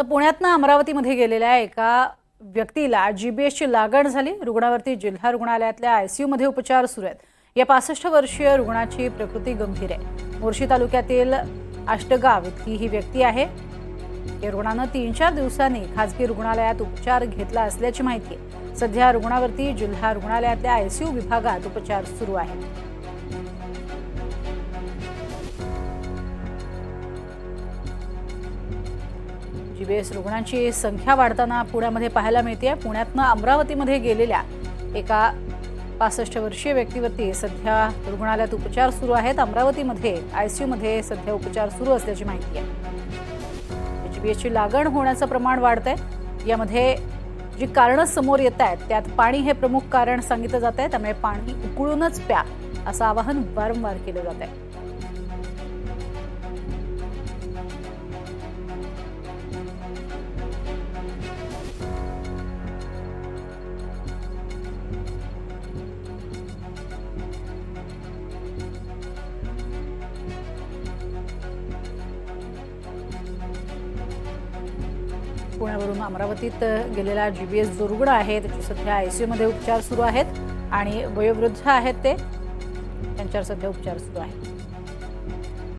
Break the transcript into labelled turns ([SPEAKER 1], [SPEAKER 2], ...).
[SPEAKER 1] तर पुण्यातनं अमरावतीमध्ये गेलेल्या एका व्यक्तीला जी बी एसची लागण झाली. रुग्णावरती जिल्हा रुग्णालयातल्या आयसीयूमध्ये उपचार सुरू आहेत. या पासष्ट वर्षीय रुग्णाची प्रकृती गंभीर आहे. मोर्शी तालुक्यातील आष्टगाव इतकी ही व्यक्ती आहे. या रुग्णानं तीन चार दिवसांनी खासगी रुग्णालयात उपचार घेतला असल्याची माहिती आहे. सध्या रुग्णावरती जिल्हा रुग्णालयातल्या आयसीयू विभागात उपचार सुरू आहेत. जीबीएस रुग्णांची संख्या वाढताना पुण्यामध्ये पाहायला मिळते पुण्यातनं अमरावतीमध्ये गेलेल्या एका पासष्ट वर्षीय व्यक्तीवरती सध्या रुग्णालयात उपचार सुरू आहेत. अमरावतीमध्ये आयसीयूमध्ये सध्या उपचार सुरू असल्याची माहिती आहे. जीबीएसची लागण होण्याचं प्रमाण वाढतंय. यामध्ये जी कारणं समोर येत आहेत त्यात पाणी हे प्रमुख कारण सांगितलं जात आहे त्यामुळे पाणी उकळूनच प्या असं आवाहन वारंवार केलं जात आहे पुण्यावरून अमरावतीत गेलेला जी बी जो रुग्ण आहे त्याचे सध्या आयसीयूमध्ये उपचार सुरू आहेत आणि वयोवृद्ध आहेत ते. त्यांच्यावर सध्या उपचार सुरू आहेत.